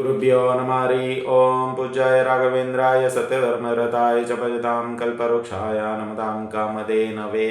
ಗುರುಭ್ಯೋ ನಮಾರಿ ಓಂ ಪೂಜಾಯ ರಾಘವೇಂದ್ರಾಯ ಸತ್ಯಧರ್ಮರತಾಯ ಚ ಭಜತಾಂ ಕಲ್ಪವೃಕ್ಷಾಯ ನಮತಾಂ ಕಾಮಧೇನವೇ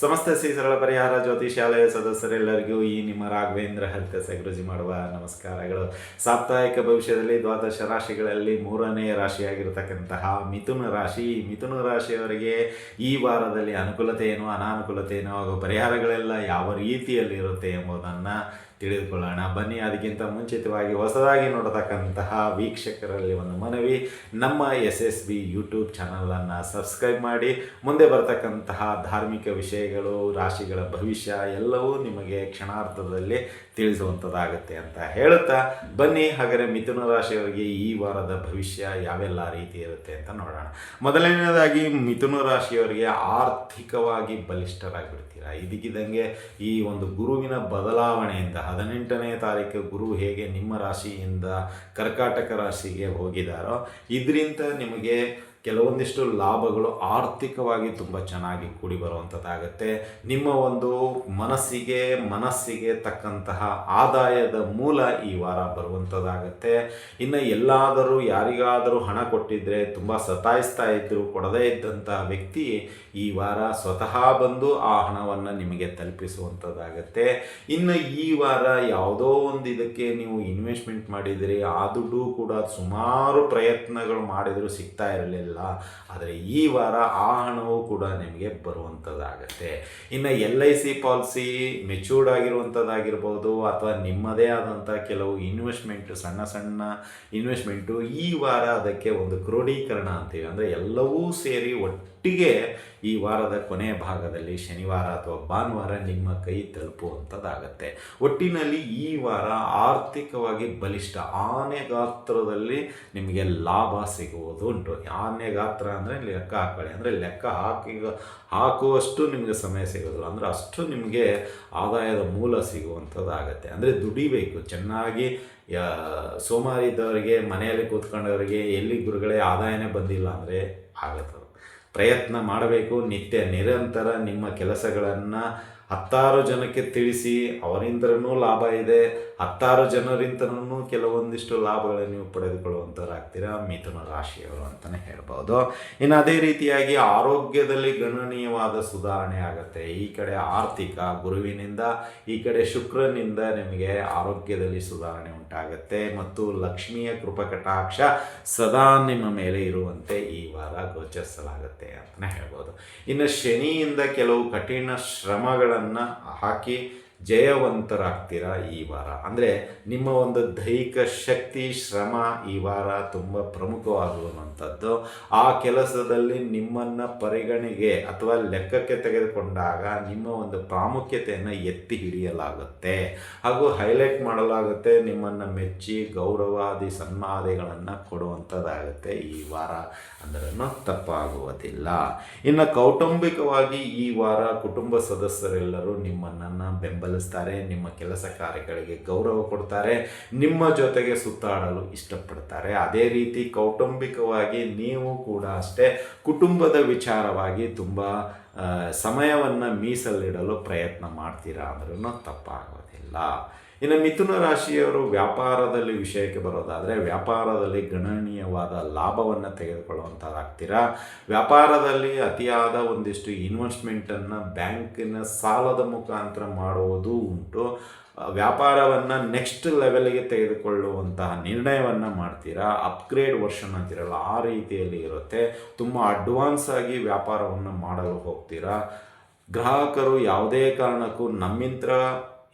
ಸಮಸ್ತ ಶ್ರೀ ಸರಳ ಪರಿಹಾರ ಜ್ಯೋತಿಷಾಲಯ ಸದಸ್ಯರೆಲ್ಲರಿಗೂ ಈ ನಿಮ್ಮ ರಾಘವೇಂದ್ರ ಹರಿತ ಗುರುಜಿ ಮಾಡುವ ನಮಸ್ಕಾರಗಳು. ಸಾಪ್ತಾಹಿಕ ಭವಿಷ್ಯದಲ್ಲಿ ದ್ವಾದಶ ರಾಶಿಗಳಲ್ಲಿ ಮೂರನೇ ರಾಶಿಯಾಗಿರತಕ್ಕಂತಹ ಮಿಥುನ ರಾಶಿ. ಮಿಥುನ ರಾಶಿಯವರಿಗೆ ಈ ವಾರದಲ್ಲಿ ಅನುಕೂಲತೆ ಏನು ಅನಾನುಕೂಲತೆ ಏನು ಹಾಗೂ ಪರಿಹಾರಗಳೆಲ್ಲ ಯಾವ ರೀತಿಯಲ್ಲಿ ಇರುತ್ತೆ ಎಂಬುದನ್ನು ತಿಳಿದುಕೊಳ್ಳೋಣ. ಬನ್ನಿ, ಅದಕ್ಕಿಂತ ಮುಂಚಿತವಾಗಿ ಹೊಸದಾಗಿ ನೋಡತಕ್ಕಂತಹ ವೀಕ್ಷಕರಲ್ಲಿ ಒಂದು ಮನವಿ. ನಮ್ಮ ಎಸ್ ಎಸ್ ಬಿ ಯೂಟ್ಯೂಬ್ ಚಾನಲನ್ನು ಸಬ್ಸ್ಕ್ರೈಬ್ ಮಾಡಿ. ಮುಂದೆ ಬರ್ತಕ್ಕಂತಹ ಧಾರ್ಮಿಕ ವಿಷಯಗಳು, ರಾಶಿಗಳ ಭವಿಷ್ಯ ಎಲ್ಲವೂ ನಿಮಗೆ ಕ್ಷಣಾರ್ಥದಲ್ಲಿ ತಿಳಿಸುವಂಥದ್ದಾಗುತ್ತೆ ಅಂತ ಹೇಳುತ್ತಾ, ಬನ್ನಿ, ಹಾಗಾದರೆ ಮಿಥುನ ರಾಶಿಯವರಿಗೆ ಈ ವಾರದ ಭವಿಷ್ಯ ಯಾವೆಲ್ಲ ರೀತಿ ಇರುತ್ತೆ ಅಂತ ನೋಡೋಣ. ಮೊದಲನೇದಾಗಿ ಮಿಥುನ ರಾಶಿಯವರಿಗೆ ಆರ್ಥಿಕವಾಗಿ ಬಲಿಷ್ಠರಾಗಿಬಿಡ್ತೀರಾ? ಇದಕ್ಕಿದ್ದಂಗೆ ಈ ಒಂದು ಗುರುವಿನ ಬದಲಾವಣೆಯಿಂದ ಹದಿನೆಂಟನೇ ತಾರೀಕು ಗುರು ಹೇಗೆ ನಿಮ್ಮ ರಾಶಿಯಿಂದ ಕರ್ಕಾಟಕ ರಾಶಿಗೆ ಹೋಗಿದಾರೋ ಇದರಿಂದ ನಿಮಗೆ ಕೆಲವೊಂದಿಷ್ಟು ಲಾಭಗಳು ಆರ್ಥಿಕವಾಗಿ ತುಂಬ ಚೆನ್ನಾಗಿ ಕೂಡಿ ಬರುವಂಥದ್ದಾಗತ್ತೆ ನಿಮ್ಮ ಒಂದು ಮನಸ್ಸಿಗೆ ಮನಸ್ಸಿಗೆ ತಕ್ಕಂತಹ ಆದಾಯದ ಮೂಲ ಈ ವಾರ ಬರುವಂಥದ್ದಾಗತ್ತೆ ಇನ್ನು ಎಲ್ಲಾದರೂ ಯಾರಿಗಾದರೂ ಹಣ ಕೊಟ್ಟಿದ್ದರೆ ತುಂಬ ಸತಾಯಿಸ್ತಾ ಇದ್ದರು ಕೊಡದೇ ಇದ್ದಂತಹ ವ್ಯಕ್ತಿ ಈ ವಾರ ಸ್ವತಃ ಬಂದು ಆ ಹಣವನ್ನು ನಿಮಗೆ ತಲುಪಿಸುವಂಥದ್ದಾಗತ್ತೆ ಇನ್ನು ಈ ವಾರ ಯಾವುದೋ ಒಂದು ಇದಕ್ಕೆ ನೀವು ಇನ್ವೆಸ್ಟ್ಮೆಂಟ್ ಮಾಡಿದಿರಿ, ಆ ದುಡ್ಡು ಕೂಡ ಸುಮಾರು ಪ್ರಯತ್ನಗಳು ಮಾಡಿದರೂ ಸಿಗ್ತಾ ಇರಲಿಲ್ಲ. ಆದರೆ ಈ ವಾರ ಆ ಹಣವು ಕೂಡ ನಿಮಗೆ ಬರುವಂಥದ್ದಾಗತ್ತೆ ಇನ್ನು L I C policy matured ಆಗಿರುವಂಥದ್ದಾಗಿರ್ಬೋದು ಅಥವಾ ನಿಮ್ಮದೇ ಆದಂಥ ಕೆಲವು ಇನ್ವೆಸ್ಟ್ಮೆಂಟ್ ಸಣ್ಣ ಸಣ್ಣ ಇನ್ವೆಸ್ಟ್ಮೆಂಟು ಈ ವಾರ ಅದಕ್ಕೆ ಒಂದು ಕ್ರೋಢೀಕರಣ ಅಂತೀವಿ. ಅಂದರೆ ಎಲ್ಲವೂ ಸೇರಿ ಒಟ್ಟಿಗೆ ಈ ವಾರದ ಕೊನೆಯ ಭಾಗದಲ್ಲಿ ಶನಿವಾರ ಅಥವಾ ಭಾನುವಾರ ನಿಮ್ಮ ಕೈ ತಲುಪುವಂಥದ್ದಾಗತ್ತೆ. ಒಟ್ಟಿನಲ್ಲಿ ಈ ವಾರ ಆರ್ಥಿಕವಾಗಿ ಬಲಿಷ್ಠ ಆನೆ ಗಾತ್ರದಲ್ಲಿ ನಿಮಗೆ ಲಾಭ ಸಿಗುವುದು ಉಂಟು. ಆನೆ ಗಾತ್ರ ಅಂದರೆ ಲೆಕ್ಕ ಹಾಕೊಳ್ಳಿ. ಅಂದರೆ ಲೆಕ್ಕ ಹಾಕಿ ಹಾಕುವಷ್ಟು ನಿಮಗೆ ಸಮಯ ಸಿಗೋದಿಲ್ಲ. ಅಂದರೆ ಅಷ್ಟು ನಿಮಗೆ ಆದಾಯದ ಮೂಲ ಸಿಗುವಂಥದ್ದಾಗತ್ತೆ. ಅಂದರೆ ದುಡಿಬೇಕು. ಚೆನ್ನಾಗಿ, ಯಾ ಸೋಮಾರಿ ಇದ್ದವರಿಗೆ ಮನೆಯಲ್ಲಿ ಕೂತ್ಕೊಂಡವರಿಗೆ ಎಲ್ಲಿ ಗುರುಗಳೇ ಆದಾಯನೇ ಬಂದಿಲ್ಲ ಅಂದರೆ ಆಗುತ್ತದೆ ಪ್ರಯತ್ನ ಮಾಡಬೇಕು ನಿತ್ಯ ನಿರಂತರ ನಿಮ್ಮ ಕೆಲಸಗಳನ್ನು ಹತ್ತಾರು ಜನಕ್ಕೆ ತಿಳಿಸಿ ಅವರಿಂದನೂ ಲಾಭ ಇದೆ. ಹತ್ತಾರು ಜನರಿಂದನೂ ಕೆಲವೊಂದಿಷ್ಟು ಲಾಭಗಳನ್ನು ನೀವು ಪಡೆದುಕೊಳ್ಳುವಂಥವರಾಗ್ತೀರಾ ಮಿಥುನ ರಾಶಿಯವರು ಅಂತಲೇ ಹೇಳ್ಬೋದು. ಇನ್ನು ಅದೇ ರೀತಿಯಾಗಿ ಆರೋಗ್ಯದಲ್ಲಿ ಗಣನೀಯವಾದ ಸುಧಾರಣೆ ಆಗುತ್ತೆ. ಈ ಕಡೆ ಆರ್ಥಿಕ, ಗುರುವಿನಿಂದ, ಈ ಕಡೆ ಶುಕ್ರನಿಂದ ನಿಮಗೆ ಆರೋಗ್ಯದಲ್ಲಿ ಸುಧಾರಣೆ ಉಂಟಾಗುತ್ತೆ. ಮತ್ತು ಲಕ್ಷ್ಮಿಯ ಕೃಪಕಟಾಕ್ಷ ಸದಾ ನಿಮ್ಮ ಮೇಲೆ ಇರುವಂತೆ ಈ ವಾರ ಗೋಚರಿಸಲಾಗುತ್ತೆ ಅಂತಲೇ ಹೇಳ್ಬೋದು. ಇನ್ನು ಶನಿಯಿಂದ ಕೆಲವು ಕಠಿಣ ಶ್ರಮಗಳನ್ನು ಹಾಕಿ ಜಯವಂತರಾಗ್ತೀರಾ ಈ ವಾರ? ಅಂದರೆ ನಿಮ್ಮ ಒಂದು ದೈಹಿಕ ಶಕ್ತಿ, ಶ್ರಮ ಈ ವಾರ ತುಂಬ ಪ್ರಮುಖವಾಗುವಂಥದ್ದು. ಆ ಕೆಲಸದಲ್ಲಿ ನಿಮ್ಮನ್ನು ಪರಿಗಣೆಗೆ ಅಥವಾ ಲೆಕ್ಕಕ್ಕೆ ತೆಗೆದುಕೊಂಡಾಗ ನಿಮ್ಮ ಒಂದು ಪ್ರಾಮುಖ್ಯತೆಯನ್ನು ಎತ್ತಿ ಹಿಡಿಯಲಾಗುತ್ತೆ. ಹಾಗೂ ಹೈಲೈಟ್ ಮಾಡಲಾಗುತ್ತೆ ನಿಮ್ಮನ್ನು ಮೆಚ್ಚಿ, ಗೌರವಾದಿ ಸನ್ಮಾದಿಗಳನ್ನು ಕೊಡುವಂಥದ್ದಾಗುತ್ತೆ ಈ ವಾರ. ಅಂದ್ರೂ ತಪ್ಪಾಗುವುದಿಲ್ಲ. ಇನ್ನು ಕೌಟುಂಬಿಕವಾಗಿ ಈ ವಾರ ಕುಟುಂಬ ಸದಸ್ಯರೆಲ್ಲರೂ ನಿಮ್ಮನ್ನು ಬೆಂಬಲಿಸ್ತಾರೆ ನಿಮ್ಮ ಕೆಲಸ ಕಾರ್ಯಗಳಿಗೆ ಗೌರವ ಕೊಡ್ತಾರೆ, ನಿಮ್ಮ ಜೊತೆಗೆ ಸುತ್ತಾಡಲು ಇಷ್ಟಪಡ್ತಾರೆ. ಅದೇ ರೀತಿ ಕೌಟುಂಬಿಕವಾಗಿ ನೀವು ಕೂಡ ಅಷ್ಟೇ ಕುಟುಂಬದ ವಿಚಾರವಾಗಿ ತುಂಬ ಸಮಯವನ್ನು ಮೀಸಲಿಡಲು ಪ್ರಯತ್ನ ಮಾಡ್ತೀರಾ ಅಂದ್ರೂ ತಪ್ಪಾಗೋದಿಲ್ಲ. ಇನ್ನು ಮಿಥುನ ರಾಶಿಯವರು ವ್ಯಾಪಾರದಲ್ಲಿ ವಿಷಯಕ್ಕೆ ಬರೋದಾದರೆ ವ್ಯಾಪಾರದಲ್ಲಿ ಗಣನೀಯವಾದ ಲಾಭವನ್ನು ತೆಗೆದುಕೊಳ್ಳುವಂಥದ್ದಾಗ್ತೀರಾ ವ್ಯಾಪಾರದಲ್ಲಿ ಅತಿಯಾದ ಒಂದಿಷ್ಟು ಇನ್ವೆಸ್ಟ್ಮೆಂಟನ್ನು ಬ್ಯಾಂಕಿನ ಸಾಲದ ಮುಖಾಂತರ ಮಾಡುವುದು ಉಂಟು. ವ್ಯಾಪಾರವನ್ನು ನೆಕ್ಸ್ಟ್ ಲೆವೆಲ್ಗೆ ತೆಗೆದುಕೊಳ್ಳುವಂತಹ ನಿರ್ಣಯವನ್ನು ಮಾಡ್ತೀರಾ? ಅಪ್ಗ್ರೇಡ್ ವರ್ಷನ್ ಅಂತಿರಲ್ಲ, ಆ ರೀತಿಯಲ್ಲಿ ಇರುತ್ತೆ. ತುಂಬ ಅಡ್ವಾನ್ಸ್ ಆಗಿ ವ್ಯಾಪಾರವನ್ನು ಮಾಡಲು ಹೋಗ್ತೀರಾ? ಗ್ರಾಹಕರು ಯಾವುದೇ ಕಾರಣಕ್ಕೂ ನಮ್ಮಿಂತ್ರ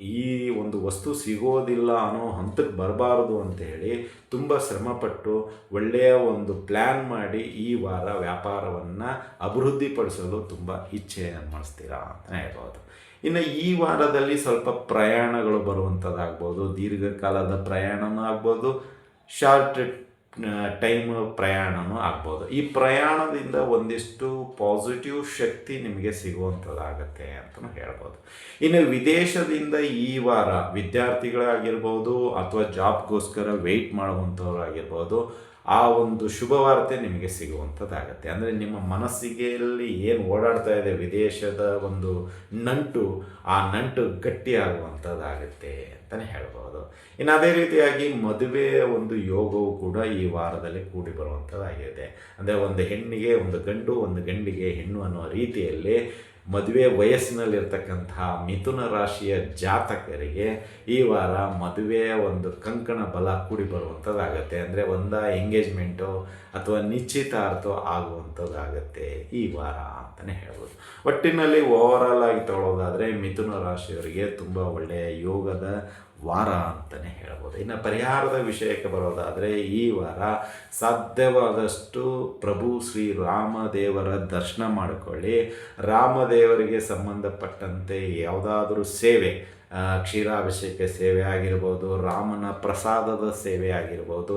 ಈ ಒಂದು ವಸ್ತು ಸಿಗೋದಿಲ್ಲ ಅನ್ನೋ ಹಂತಕ್ಕೆ ಬರಬಾರ್ದು ಅಂತ ಹೇಳಿ ತುಂಬ ಶ್ರಮಪಟ್ಟು ಒಳ್ಳೆಯ ಒಂದು ಪ್ಲ್ಯಾನ್ ಮಾಡಿ ಈ ವಾರ ವ್ಯಾಪಾರವನ್ನು ಅಭಿವೃದ್ಧಿಪಡಿಸಲು ತುಂಬ ಇಚ್ಛೆ ಮಾಡಿಸ್ತೀರಾ ಅಂತಲೇ ಹೇಳ್ಬೋದು. ಇನ್ನು ಈ ವಾರದಲ್ಲಿ ಸ್ವಲ್ಪ ಪ್ರಯಾಣಗಳು ಬರುವಂಥದ್ದಾಗ್ಬೋದು ದೀರ್ಘಕಾಲದ ಪ್ರಯಾಣನೂ ಆಗ್ಬೋದು ಶಾರ್ಟ್ ಟೈಮ್ ಪ್ರಯಾಣವೂ ಆಗ್ಬೋದು. ಈ ಪ್ರಯಾಣದಿಂದ ಒಂದಿಷ್ಟು ಪಾಸಿಟಿವ್ ಶಕ್ತಿ ನಿಮಗೆ ಸಿಗುವಂಥದ್ದಾಗತ್ತೆ ಅಂತಲೂ ಹೇಳ್ಬೋದು. ಇನ್ನು ವಿದೇಶದಿಂದ ಈ ವಾರ ವಿದ್ಯಾರ್ಥಿಗಳಾಗಿರ್ಬೋದು ಅಥವಾ ಜಾಬ್ಗೋಸ್ಕರ ವೆಯ್ಟ್ ಮಾಡುವಂಥವ್ರಾಗಿರ್ಬೋದು ಆ ಒಂದು ಶುಭವಾರ್ತೆ ನಿಮಗೆ ಸಿಗುವಂಥದ್ದಾಗತ್ತೆ. ಅಂದರೆ ನಿಮ್ಮ ಮನಸ್ಸಿಗೆಯಲ್ಲಿ ಏನು ಓಡಾಡ್ತಾ ಇದೆ ವಿದೇಶದ ಒಂದು ನಂಟು, ಆ ನಂಟು ಗಟ್ಟಿಯಾಗುವಂಥದ್ದಾಗತ್ತೆ ಅಂತಲೇ ಹೇಳ್ಬೋದು. ಇನ್ನು ಅದೇ ರೀತಿಯಾಗಿ ಮದುವೆಯ ಒಂದು ಯೋಗವು ಕೂಡ ಈ ವಾರದಲ್ಲಿ ಕೂಡಿ ಬರುವಂಥದ್ದಾಗಿದೆ. ಅಂದರೆ ಒಂದು ಹೆಣ್ಣಿಗೆ ಒಂದು ಗಂಡು, ಒಂದು ಗಂಡಿಗೆ ಹೆಣ್ಣು ಅನ್ನುವ ರೀತಿಯಲ್ಲಿ ಮದುವೆ ವಯಸ್ಸಿನಲ್ಲಿರ್ತಕ್ಕಂತಹ ಮಿಥುನ ರಾಶಿಯ ಜಾತಕರಿಗೆ ಈ ವಾರ ಮದುವೆಯ ಒಂದು ಕಂಕಣ ಬಲ ಕೂಡಿ ಬರುವಂಥದ್ದಾಗತ್ತೆ. ಅಂದರೆ ಒಂದ ಎಂಗೇಜ್ಮೆಂಟು ಅಥವಾ ನಿಶ್ಚಿತಾರ್ಥ ಆಗುವಂಥದ್ದಾಗತ್ತೆ ಈ ವಾರ ಅಂತಲೇ ಹೇಳ್ಬೋದು. ಒಟ್ಟಿನಲ್ಲಿ ಓವರಾಲ್ ಆಗಿ ತಗೊಳ್ಳೋದಾದರೆ ಮಿಥುನ ರಾಶಿಯವರಿಗೆ ತುಂಬ ಒಳ್ಳೆಯ ಯೋಗದ ವಾರ ಅಂತಲೇ ಹೇಳ್ಬೋದು. ಇನ್ನು ಪರಿಹಾರದ ವಿಷಯಕ್ಕೆ ಬರೋದಾದರೆ ಈ ವಾರ ಸಾಧ್ಯವಾದಷ್ಟು ಪ್ರಭು ಶ್ರೀ ರಾಮದೇವರ ದರ್ಶನ ಮಾಡಿಕೊಳ್ಳಿ. ರಾಮದೇವರಿಗೆ ಸಂಬಂಧಪಟ್ಟಂತೆ ಯಾವುದಾದ್ರೂ ಸೇವೆ ಕ್ಷೀರಾಭಿಷೇಕ ಸೇವೆ ಆಗಿರ್ಬೋದು, ರಾಮನ ಪ್ರಸಾದದ ಸೇವೆ ಆಗಿರ್ಬೋದು,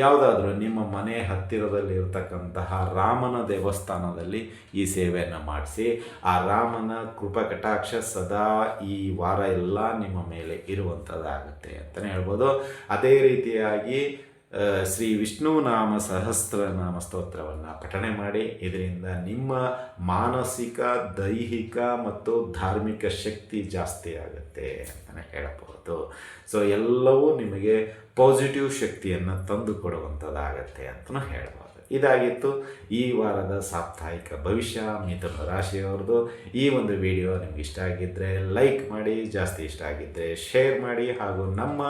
ಯಾವುದಾದ್ರೂ ನಿಮ್ಮ ಮನೆ ಹತ್ತಿರದಲ್ಲಿ ಇರತಕ್ಕಂತಹ ರಾಮನ ದೇವಸ್ಥಾನದಲ್ಲಿ ಈ ಸೇವೆಯನ್ನು ಮಾಡಿಸಿ, ಆ ರಾಮನ ಕೃಪಕಟಾಕ್ಷ ಸದಾ ಈ ವಾರ ಎಲ್ಲ ನಿಮ್ಮ ಮೇಲೆ ಇರುವಂಥದ್ದಾಗುತ್ತೆ ಅಂತಲೇ ಹೇಳ್ಬೋದು. ಅದೇ ರೀತಿಯಾಗಿ ಶ್ರೀ ವಿಷ್ಣು ನಾಮ ಸಹಸ್ರನಾಮ ಸ್ತೋತ್ರವನ್ನು ಪಠಣೆ ಮಾಡಿ. ಇದರಿಂದ ನಿಮ್ಮ ಮಾನಸಿಕ, ದೈಹಿಕ ಮತ್ತು ಧಾರ್ಮಿಕ ಶಕ್ತಿ ಜಾಸ್ತಿ ಆಗುತ್ತೆ ಅಂತಲೇ ಹೇಳಬಹುದು. ಸೊ ಎಲ್ಲವೂ ನಿಮಗೆ ಪಾಸಿಟಿವ್ ಶಕ್ತಿಯನ್ನು ತಂದು ಕೊಡುವಂಥದ್ದಾಗತ್ತೆ ಅಂತಲೂ ಹೇಳ್ಬೋದು. ಇದಾಗಿತ್ತು ಈ ವಾರದ ಸಾಪ್ತಾಹಿಕ ಭವಿಷ್ಯ, ಮಿಥುನ ರಾಶಿಯವ್ರದ್ದು ಈ ಒಂದು ವಿಡಿಯೋ ನಿಮ್ಗೆ ಇಷ್ಟ ಆಗಿದ್ದರೆ ಲೈಕ್ ಮಾಡಿ, ಜಾಸ್ತಿ ಇಷ್ಟ ಆಗಿದ್ದರೆ ಶೇರ್ ಮಾಡಿ ಹಾಗೂ ನಮ್ಮ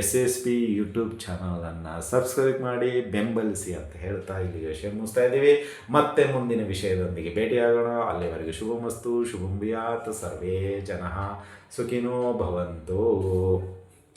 ಎಸ್ ಎಸ್ ಪಿ ಯೂಟ್ಯೂಬ್ ಚಾನಲನ್ನು ಸಬ್ಸ್ಕ್ರೈಬ್ ಮಾಡಿ, ಬೆಂಬಲಿಸಿ ಅಂತ ಹೇಳ್ತಾ ಇಲ್ಲಿಗೆ ವಿಷಯ ಮುಗಿಸ್ತಾ ಇದ್ದೀವಿ. ಮತ್ತೆ ಮುಂದಿನ ವಿಷಯದೊಂದಿಗೆ ಭೇಟಿಯಾಗೋಣ. ಅಲ್ಲಿವರೆಗೆ ಶುಭಮಸ್ತು, ಶುಭಂ ಭೂಯಾತ್, ಸರ್ವೇ ಜನ ಸುಖಿನೋ ಭವಂತು.